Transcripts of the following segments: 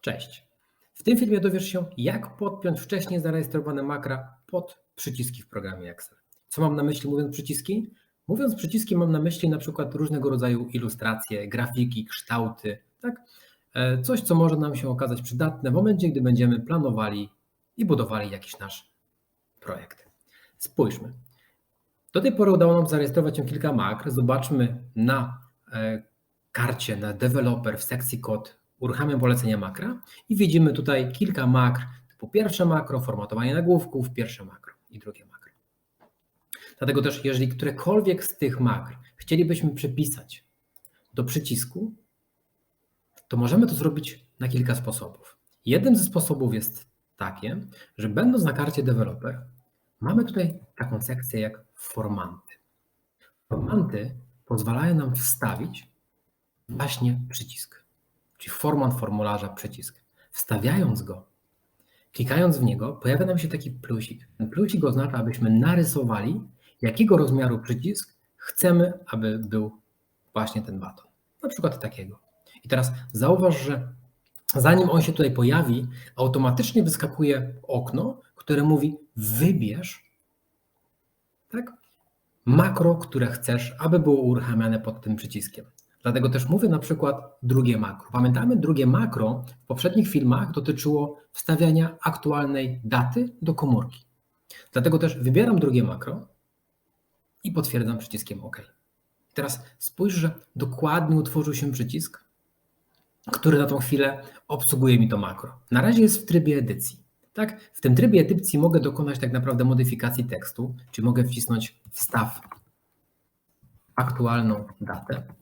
Cześć. W tym filmie dowiesz się, jak podpiąć wcześniej zarejestrowane makra pod przyciski w programie Excel. Co mam na myśli mówiąc przyciski? Mówiąc przyciski mam na myśli na przykład różnego rodzaju ilustracje, grafiki, kształty, tak? E, Coś, co może nam się okazać przydatne w momencie, gdy będziemy planowali i budowali jakiś nasz projekt. Spójrzmy. Do tej pory udało nam zarejestrować się kilka makr. Zobaczmy na e, karcie, na developer w sekcji kod uruchamiam polecenia makra i widzimy tutaj kilka makr, typu pierwsze makro, formatowanie nagłówków, pierwsze makro i drugie makro. Dlatego też, jeżeli którekolwiek z tych makr chcielibyśmy przypisać do przycisku, to możemy to zrobić na kilka sposobów. Jednym ze sposobów jest takie, że będąc na karcie developer, mamy tutaj taką sekcję jak formanty. Formanty pozwalają nam wstawić właśnie przycisk czyli format formularza przycisk. Wstawiając go, klikając w niego, pojawia nam się taki plusik. Ten plusik oznacza, abyśmy narysowali, jakiego rozmiaru przycisk chcemy, aby był właśnie ten baton. Na przykład takiego. I teraz zauważ, że zanim on się tutaj pojawi, automatycznie wyskakuje okno, które mówi wybierz tak, makro, które chcesz, aby było uruchamiane pod tym przyciskiem. Dlatego też mówię na przykład drugie makro. Pamiętamy, drugie makro w poprzednich filmach dotyczyło wstawiania aktualnej daty do komórki. Dlatego też wybieram drugie makro i potwierdzam przyciskiem OK. Teraz spójrz, że dokładnie utworzył się przycisk, który na tą chwilę obsługuje mi to makro. Na razie jest w trybie edycji. Tak? W tym trybie edycji mogę dokonać tak naprawdę modyfikacji tekstu, czy mogę wcisnąć wstaw aktualną datę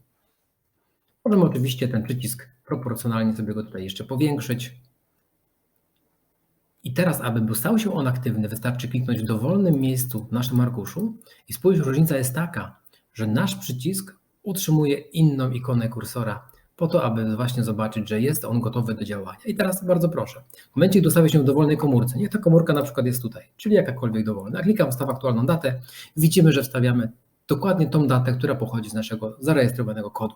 Możemy oczywiście ten przycisk proporcjonalnie sobie go tutaj jeszcze powiększyć. I teraz, aby stał się on aktywny, wystarczy kliknąć w dowolnym miejscu w naszym arkuszu i spójrz, różnica jest taka, że nasz przycisk utrzymuje inną ikonę kursora po to, aby właśnie zobaczyć, że jest on gotowy do działania. I teraz bardzo proszę, w momencie, gdy ustawię się w dowolnej komórce, niech ta komórka na przykład jest tutaj, czyli jakakolwiek dowolna, klikam wstaw aktualną datę, widzimy, że wstawiamy dokładnie tą datę, która pochodzi z naszego zarejestrowanego kodu.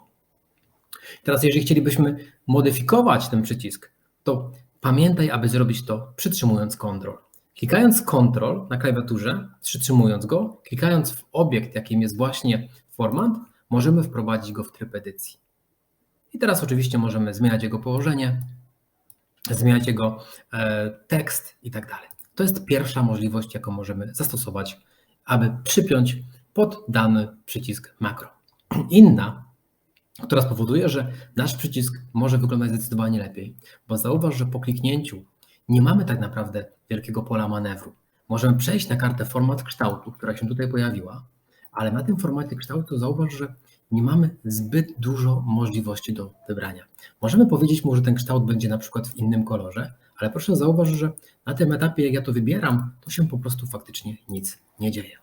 Teraz, jeżeli chcielibyśmy modyfikować ten przycisk, to pamiętaj, aby zrobić to przytrzymując Ctrl. Klikając Ctrl na klawiaturze, przytrzymując go, klikając w obiekt, jakim jest właśnie format, możemy wprowadzić go w tryb edycji. I teraz oczywiście możemy zmieniać jego położenie, zmieniać jego e, tekst i tak dalej. To jest pierwsza możliwość, jaką możemy zastosować, aby przypiąć pod dany przycisk makro. Inna która spowoduje, że nasz przycisk może wyglądać zdecydowanie lepiej, bo zauważ, że po kliknięciu nie mamy tak naprawdę wielkiego pola manewru. Możemy przejść na kartę format kształtu, która się tutaj pojawiła, ale na tym formacie kształtu zauważ, że nie mamy zbyt dużo możliwości do wybrania. Możemy powiedzieć mu, że ten kształt będzie na przykład w innym kolorze, ale proszę zauważyć, że na tym etapie, jak ja to wybieram, to się po prostu faktycznie nic nie dzieje.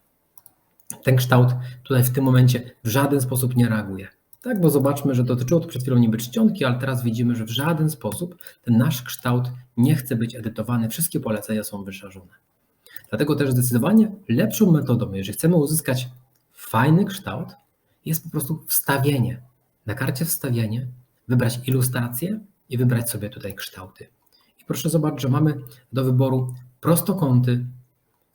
Ten kształt tutaj w tym momencie w żaden sposób nie reaguje. Tak, bo zobaczmy, że dotyczyło to przed chwilą niby czcionki, ale teraz widzimy, że w żaden sposób ten nasz kształt nie chce być edytowany. Wszystkie polecenia są wyszarzone. Dlatego też zdecydowanie lepszą metodą, jeżeli chcemy uzyskać fajny kształt, jest po prostu wstawienie. Na karcie wstawienie, wybrać ilustrację i wybrać sobie tutaj kształty. I proszę zobaczyć, że mamy do wyboru prostokąty,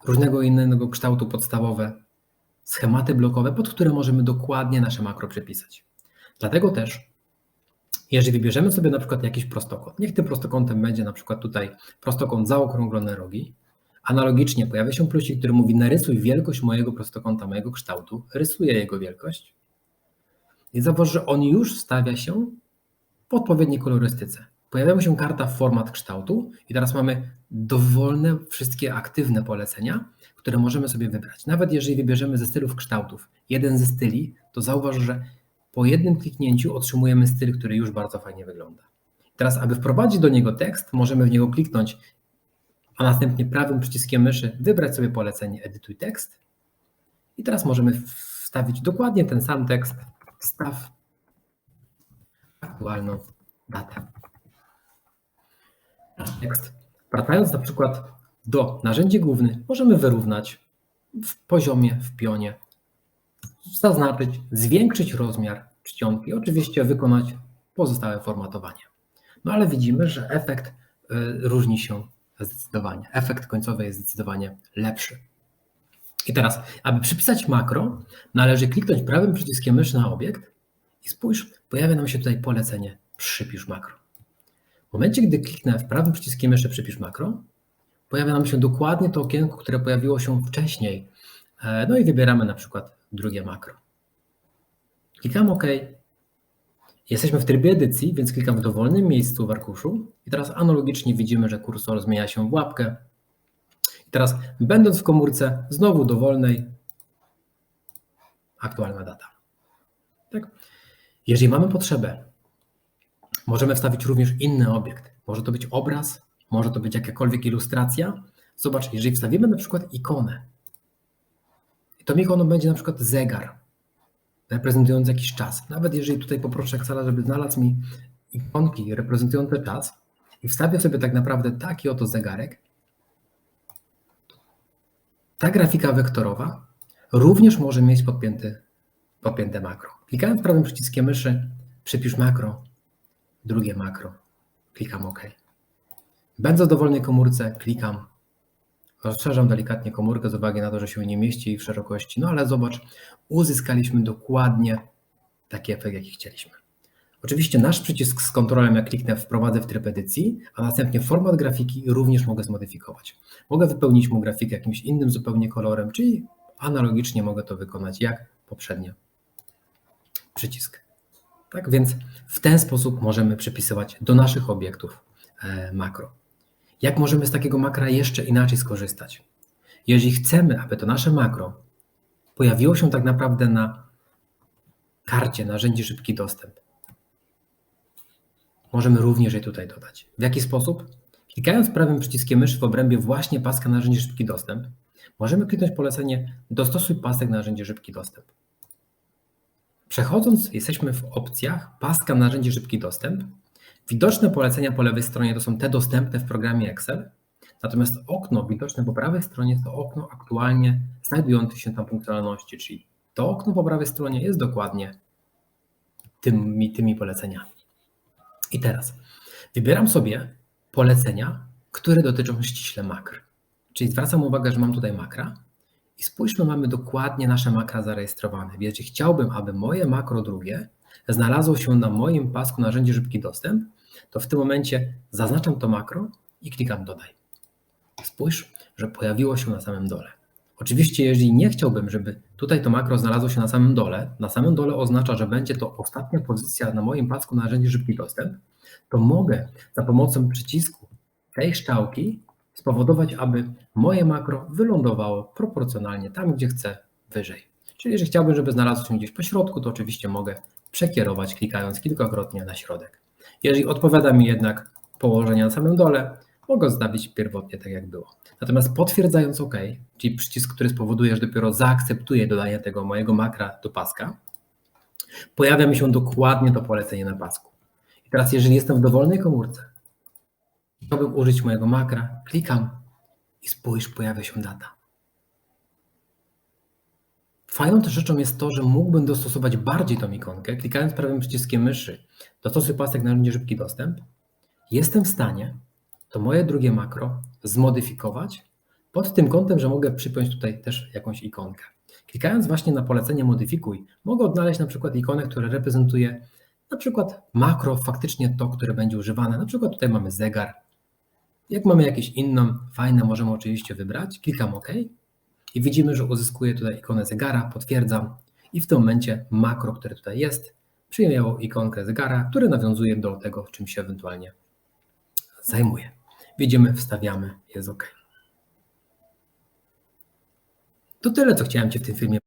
różnego innego kształtu podstawowe, schematy blokowe, pod które możemy dokładnie nasze makro przepisać. Dlatego też, jeżeli wybierzemy sobie na przykład jakiś prostokąt, niech tym prostokątem będzie na przykład tutaj prostokąt zaokrąglone rogi, analogicznie pojawia się plusik, który mówi narysuj wielkość mojego prostokąta, mojego kształtu, rysuję jego wielkość i zauważ, że on już stawia się w odpowiedniej kolorystyce. Pojawia się karta format kształtu i teraz mamy dowolne, wszystkie aktywne polecenia, które możemy sobie wybrać. Nawet jeżeli wybierzemy ze stylów kształtów jeden ze styli, to zauważ, że po jednym kliknięciu otrzymujemy styl, który już bardzo fajnie wygląda. Teraz, aby wprowadzić do niego tekst, możemy w niego kliknąć, a następnie prawym przyciskiem myszy wybrać sobie polecenie Edytuj tekst. I teraz możemy wstawić dokładnie ten sam tekst, wstaw aktualną datę. Tekst. Wracając na przykład do narzędzi głównych, możemy wyrównać w poziomie, w pionie zaznaczyć, zwiększyć rozmiar czcionki, oczywiście wykonać pozostałe formatowanie. no ale widzimy, że efekt y, różni się zdecydowanie. Efekt końcowy jest zdecydowanie lepszy. I teraz, aby przypisać makro, należy kliknąć prawym przyciskiem myszy na obiekt i spójrz, pojawia nam się tutaj polecenie przypisz makro. W momencie, gdy kliknę w prawym przyciskiem myszy przypisz makro, pojawia nam się dokładnie to okienko, które pojawiło się wcześniej. E, no i wybieramy na przykład drugie makro. Klikam OK. Jesteśmy w trybie edycji, więc klikam w dowolnym miejscu w arkuszu i teraz analogicznie widzimy, że kursor zmienia się w łapkę. I teraz będąc w komórce, znowu dowolnej, aktualna data. Tak? Jeżeli mamy potrzebę, możemy wstawić również inny obiekt. Może to być obraz, może to być jakakolwiek ilustracja. Zobacz, jeżeli wstawimy na przykład ikonę, i tą ikoną będzie na przykład zegar, reprezentujący jakiś czas. Nawet jeżeli tutaj poproszę Excela, żeby znalazł mi ikonki reprezentujące czas i wstawię sobie tak naprawdę taki oto zegarek, ta grafika wektorowa również może mieć podpięty, podpięte makro. Klikając prawym przyciskiem myszy, przypisz makro, drugie makro, klikam OK. Będąc w dowolnej komórce, klikam, rozszerzam delikatnie komórkę z uwagi na to, że się nie mieści w szerokości, no ale zobacz, uzyskaliśmy dokładnie taki efekt, jaki chcieliśmy. Oczywiście nasz przycisk z kontrolem, jak kliknę, wprowadzę w tryb edycji, a następnie format grafiki również mogę zmodyfikować. Mogę wypełnić mu grafikę jakimś innym zupełnie kolorem, czyli analogicznie mogę to wykonać jak poprzednio. Przycisk. Tak więc w ten sposób możemy przypisywać do naszych obiektów e, makro. Jak możemy z takiego makra jeszcze inaczej skorzystać? Jeżeli chcemy, aby to nasze makro pojawiło się tak naprawdę na karcie narzędzi szybki dostęp, możemy również je tutaj dodać. W jaki sposób? Klikając prawym przyciskiem myszy w obrębie właśnie paska narzędzi szybki dostęp, możemy kliknąć polecenie dostosuj pasek narzędzi szybki dostęp. Przechodząc, jesteśmy w opcjach paska narzędzi szybki dostęp. Widoczne polecenia po lewej stronie to są te dostępne w programie Excel, natomiast okno widoczne po prawej stronie to okno aktualnie znajdujące się tam funkcjonalności, czyli to okno po prawej stronie jest dokładnie tymi, tymi poleceniami. I teraz wybieram sobie polecenia, które dotyczą ściśle makr. Czyli zwracam uwagę, że mam tutaj makra i spójrzmy, mamy dokładnie nasze makra zarejestrowane. Więc chciałbym, aby moje makro drugie znalazło się na moim pasku narzędzi szybki dostęp, to w tym momencie zaznaczam to makro i klikam dodaj. Spójrz, że pojawiło się na samym dole. Oczywiście, jeżeli nie chciałbym, żeby tutaj to makro znalazło się na samym dole, na samym dole oznacza, że będzie to ostatnia pozycja na moim pasku narzędzi szybki dostęp, to mogę za pomocą przycisku tej szczałki spowodować, aby moje makro wylądowało proporcjonalnie tam, gdzie chcę, wyżej. Czyli jeżeli chciałbym, żeby znalazło się gdzieś po środku, to oczywiście mogę przekierować klikając kilkakrotnie na środek. Jeżeli odpowiada mi jednak położenie na samym dole, mogę zostawić pierwotnie tak jak było. Natomiast potwierdzając OK, czyli przycisk, który spowoduje, że dopiero zaakceptuję dodanie tego mojego makra do paska, pojawia mi się dokładnie to polecenie na pasku. I teraz jeżeli jestem w dowolnej komórce, chciałbym użyć mojego makra, klikam i spójrz, pojawia się data. Fajną też rzeczą jest to, że mógłbym dostosować bardziej tą ikonkę, klikając prawym przyciskiem myszy, dostosuj pasek na narzędzie szybki dostęp. Jestem w stanie to moje drugie makro zmodyfikować pod tym kątem, że mogę przypiąć tutaj też jakąś ikonkę. Klikając właśnie na polecenie modyfikuj, mogę odnaleźć na przykład ikonę, która reprezentuje na przykład makro, faktycznie to, które będzie używane. Na przykład tutaj mamy zegar. Jak mamy jakieś inną, fajne, możemy oczywiście wybrać. Klikam OK i widzimy, że uzyskuję tutaj ikonę zegara, potwierdzam i w tym momencie makro, które tutaj jest, przyjęło ikonkę zegara, który nawiązuje do tego, czym się ewentualnie zajmuje. Widzimy, wstawiamy, jest OK. To tyle, co chciałem Ci w tym filmie